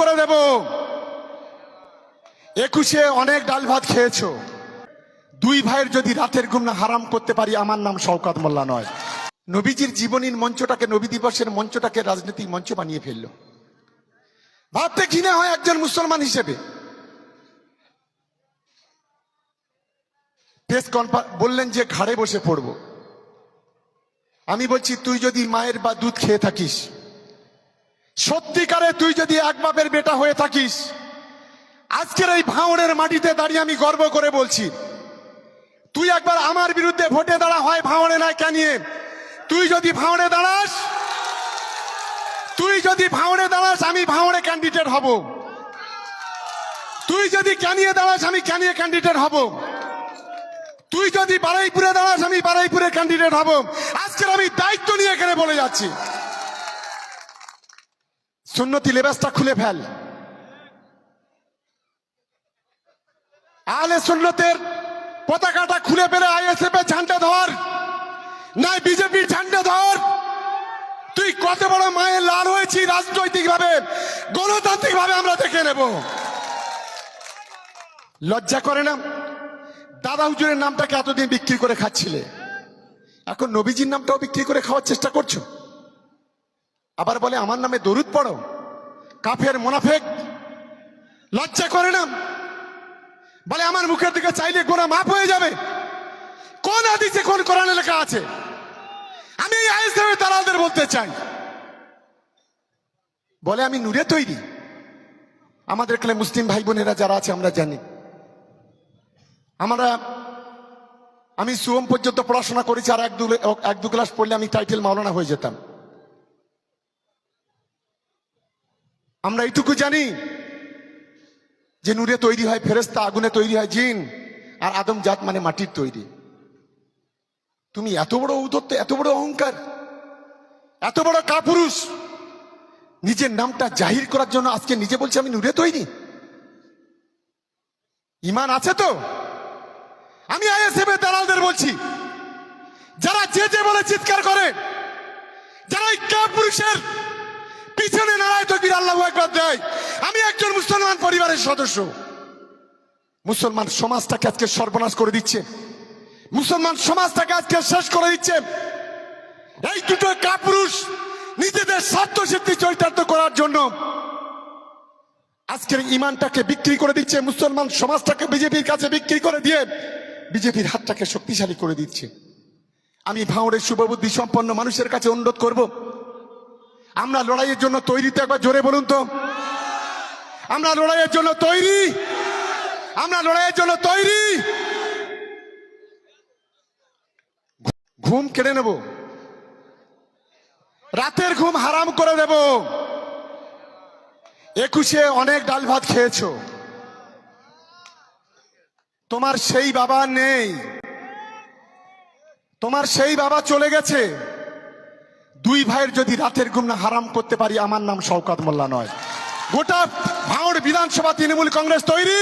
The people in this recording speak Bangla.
করে দেব। একুশে অনেক ডাল ভাত খেয়েছো। দুই ভাইয়ের যদি রাতের ঘুম না হারাম করতে পারি, আমার নাম শওকাত মোল্লা নয়। নবীজির জীবনীর মঞ্চটাকে, নবী দিবসের মঞ্চটাকে রাজনৈতিক মঞ্চ বানিয়ে ফেলল। ভাবতে ঘৃণা হয় একজন মুসলমান হিসেবে। প্রেস কনফার, বললেন যে ঘাড়ে বসে পড়ব। আমি বলছি, তুই যদি মায়ের বা দুধ খেয়ে থাকিস সত্যিকারে তুই যদি এক বাপের বেটা হয়ে থাকিস, আজকের এই ভাঙড়ের মাটিতে দাঁড়িয়ে আমি গর্ব করে বলছি। তুই একবার আমার বিরুদ্ধে ভোটে দাঁড়া, হয় ভাঙড়ে নয় কেনিয়ে তুই যদি ভাঙড়ে দাঁড়াস, তুই যদি ভাঙড়ে দাঁড়াস, আমি ভাঙড়ে ক্যান্ডিডেট হব। তুই যদি ক্যানিয়ে দাঁড়াস, আমি ক্যানিয়ে ক্যান্ডিডেট হব। তুই যদি বারাইপুরে দাঁড়াস, আমি বারাইপুরে ক্যান্ডিডেট হব। আজকের আমি দায়িত্ব নিয়ে এখানে বলে যাচ্ছি। সুন্নতি লেবাসটা খুলে ফেল। আলে সুন্নতের পতাকাটা খুলে ফেলে আইএসএফ এর ঝান্ডা ধর নাই বিজেপির ঝান্ডা ধর। তুই কত বড় মায়ের লাল হয়েছি রাজনৈতিক ভাবে গণতান্ত্রিক ভাবে আমরা দেখে নেব। লজ্জা করে না? দাদা হুজুরের নামটাকে এতদিন বিক্রি করে খাচ্ছিলে। এখন নবীজির নামটাও বিক্রি করে খাওয়ার চেষ্টা করছ? আবার বলে, আমার নামে দরুদ পড়ো? কাফের মোনাফেক, লজ্জা করে না? বলে, আমার মুখের দিকে চাইলে গোনা মাফ হয়ে যাবে। কোন আদিছে কোন কোরআনে লেখা আছে? আমি এই দালালদের বলতে চাই। বলে, আমি নূরে তৈরি। আমাদের এখানে মুসলিম ভাই বোনেরা যারা আছে, আমরা জানি। আমরা, আমি সুয়ম পর্যন্ত পড়াশোনা করেছি আর এক দু এক দু ক্লাস পড়লে আমি টাইটেল মাওলানা হয়ে যেতাম। আমরা এইটুকু জানি যে নূরে তৈরি হয় ফেরেস্তা আগুনে তৈরি হয় জিন, আর আদম জাত মানে মাটির তৈরি। তুমি এত বড় ঔদত্ত এত বড় অহংকার, এত বড় কাপুরুষ, নিজের নামটা জাহির করার জন্য আজকে নিজে বলছে আমি নূরে তৈরি। ইমান আছে তো? আমি আইএসএফ দালালদের বলছি, যারা যে যে বলে চিৎকার করে, যারা এই কাপুরুষের পিছনে নারায় তকবির আল্লাহ একবার দেয়। আমি একজন মুসলমান পরিবারের সদস্য। মুসলমান সমাজটাকে আজকে সর্বনাশ করে দিচ্ছে। মুসলমান সমাজটাকে আজকে শেষ করে দিচ্ছে। এই দুটো কাপুরুষ নিজেদের স্বার্থ সিদ্ধি চরিতার্থ করার জন্য আজকের ইমানটাকে বিক্রি করে দিচ্ছে। মুসলমান সমাজটাকে বিজেপির কাছে বিক্রি করে দিয়ে বিজেপির হাতটাকে শক্তিশালী করে দিচ্ছে। আমি ভাঙড়ের শুভবুদ্ধি সম্পন্ন মানুষের কাছে অনুরোধ করব। আমরা লড়াইয়ের জন্য তৈরি তো একবার জোরে বলুন তো। আমরা লড়াইয়ের জন্য তৈরি। আমরা লড়াইয়ের জন্য তৈরি। ঘুম কেড়ে নেব। রাতের ঘুম হারাম করে দেব। একুশে অনেক ডাল ভাত খেয়েছো। তোমার সেই বাবা নেই। তোমার সেই বাবা চলে গেছে। দুই ভাইয়ের যদি রাতের ঘুম না হারাম করতে পারি, আমার নাম শওকাত মোল্লা নয়। গোটা ভাঙড় বিধানসভা তৃণমূল কংগ্রেস তৈরি।